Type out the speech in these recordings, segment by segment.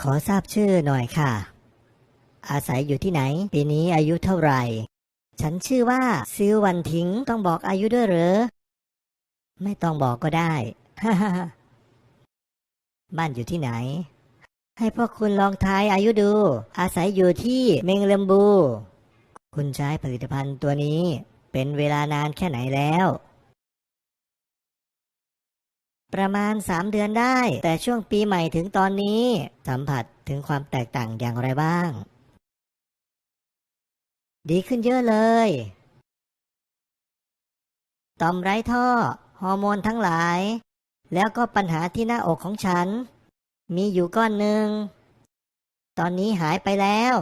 ขอทราบชื่อหน่อยค่ะ อาศัยอยู่ที่ไหน ปีนี้อายุเท่าไหร่ ฉันชื่อว่าซิววันทิงต้องบอกอายุด้วยหรือ ไม่ต้องบอกก็ได้ฮ่าบ้านอยู่ที่ไหน ให้พวกคุณลองทายอายุดู อาศัยอยู่ที่เมงเลมบู คุณใช้ผลิตภัณฑ์ตัวนี้ เป็นเวลานานแค่ไหนแล้ว ประมาณสามเดือนได้ แต่ช่วงปีใหม่ถึงตอนนี้ สัมผัสถึงความแตกต่างอย่างไรบ้าง ดีขึ้นเยอะเลยต่อมไร้ท่อ ฮอร์โมนทั้งหลาย แล้วก็ปัญหาที่หน้าอกของฉัน มีอยู่ก้อนหนึ่ง ตอนนี้หายไปแล้ว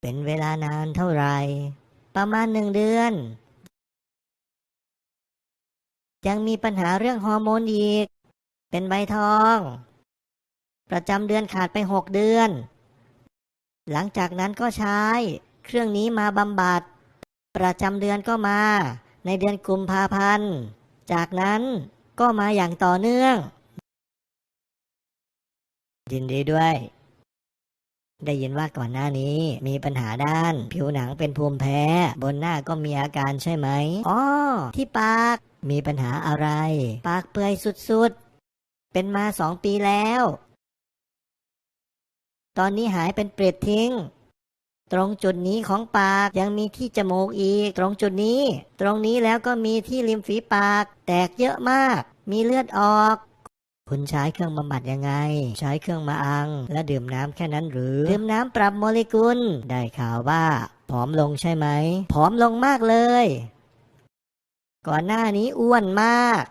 เป็นเวลานานเท่าไหร่ ประมาณหนึ่งเดือน ยังมีปัญหาเรื่องฮอร์โมนอีก เป็นใบทอง ประจำเดือนขาดไปหกเดือน หลังจากนั้นก็ใช้ เครื่องนี้มาบำบัด ประจำเดือนก็มา ในเดือนกุมภาพันธ์ จากนั้นก็มาอย่างต่อเนื่องยินดีด้วย ได้ยินว่าก่อนหน้านี้มีปัญหาด้าน ผิวหนังเป็นภูมิแพ้ บนหน้าก็มีอาการใช่ไหมอ๋อที่ปาก มีปัญหาอะไร ปากเปื่อยสุดๆ เป็นมาสองปีแล้ว ตอนนี้หายเป็นเปรตทิ้ง ตรงจุดนี้ของปากยังมีที่จมูกอีก ตรงจุดนี้ ตรงนี้แล้วก็มีที่ริมฝีปาก แตกเยอะมาก มีเลือดออก คุณใช้เครื่องบำบัดยังไง ใช้เครื่องมาอัง และดื่มน้ำแค่นั้นหรือ ดื่มน้ำปรับโมเลกุล ได้ข่าวว่าผอมลงใช่ไหมผอมลงมากเลย ก่อนหน้านี้อ้วนมาก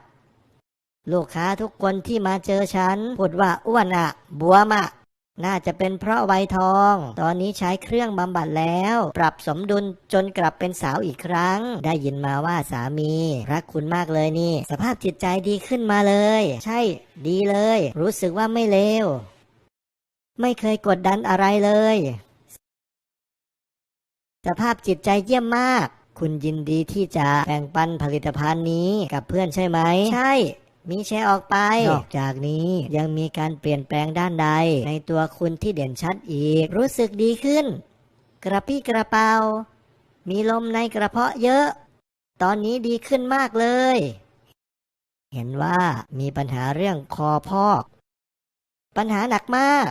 ลูกค้าทุกคนที่มาเจอฉันพูดว่าอ้วนอะบวมอะ น่าจะเป็นเพราะวัยทอง ตอนนี้ใช้เครื่องบำบัดแล้ว ปรับสมดุลจนกลับเป็นสาวอีกครั้ง ได้ยินมาว่าสามี รักคุณมากเลยนี่ สภาพจิตใจดีขึ้นมาเลย ใช่ ดีเลย รู้สึกว่าไม่เลว ไม่เคยกดดันอะไรเลย สภาพจิตใจเยี่ยมมาก คุณยินดีที่จะแบ่งปันผลิตภัณฑ์นี้กับเพื่อนใช่ไหม ใช่ มีแชร์ออกไป นอกจากนี้ยังมีการเปลี่ยนแปลงด้านใด ในตัวคุณที่เด่นชัดอีก รู้สึกดีขึ้น กระปี้กระเป๋า มีลมในกระเพาะเยอะ ตอนนี้ดีขึ้นมากเลย เห็นว่ามีปัญหาเรื่องคอพอก ปัญหาหนักมาก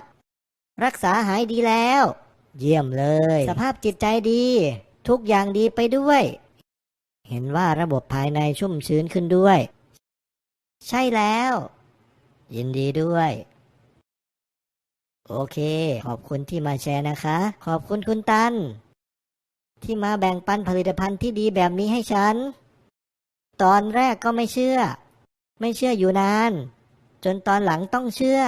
รักษาหายดีแล้ว เยี่ยมเลย สภาพจิตใจดี ทุกอย่างดีไปด้วย เห็นว่าระบบภายในชุ่มชื้นขึ้นด้วย ใช่แล้ว ยินดีด้วย โอเค ขอบคุณที่มาแชร์นะคะ ขอบคุณคุณตัน ที่มาแบ่งปันผลิตภัณฑ์ที่ดีแบบนี้ให้ฉัน ตอนแรกก็ไม่เชื่อ ไม่เชื่ออยู่นาน จนตอนหลังต้องเชื่อ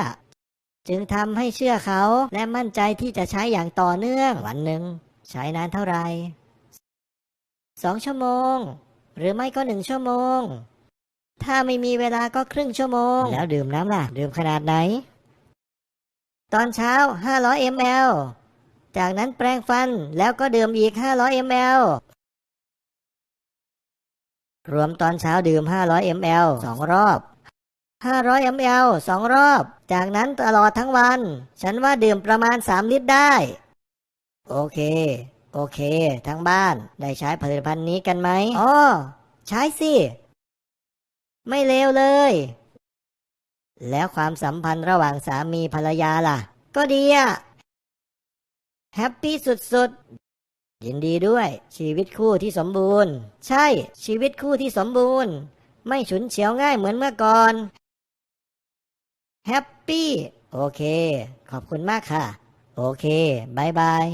จึงทำให้เชื่อเขาและมั่นใจที่จะใช้อย่างต่อเนื่องวันหนึ่งใช้นานเท่าไหร่สองชั่วโมง หรือไม่ก็หนึ่งชั่วโมง ถ้าไม่มีเวลาก็ครึ่งชั่วโมง แล้วดื่มน้ำล่ะ ดื่มขนาดไหน ตอนเช้า 500 ml จากนั้นแปรงฟันแล้วก็ดื่มอีก 500 ml รวมตอนเช้าดื่ม 500 ml สองรอบ 500 ml สองรอบ จากนั้นตลอดทั้งวัน ฉันว่าดื่มประมาณ 3 ลิตรได้ โอเค โอเค ทั้งบ้านได้ใช้ผลิตภัณฑ์นี้กันไหมอ๋อใช้สิ ไม่เลวเลย แล้วความสัมพันธ์ระหว่างสามีภรรยาล่ะ ก็ดีอะแฮปปี้สุดๆ ยินดีด้วย ชีวิตคู่ที่สมบูรณ์ ใช่ ชีวิตคู่ที่สมบูรณ์ ไม่ฉุนเฉียวง่ายเหมือนเมื่อก่อนแฮปปี้ โอเค ขอบคุณมากค่ะ โอเคบายบาย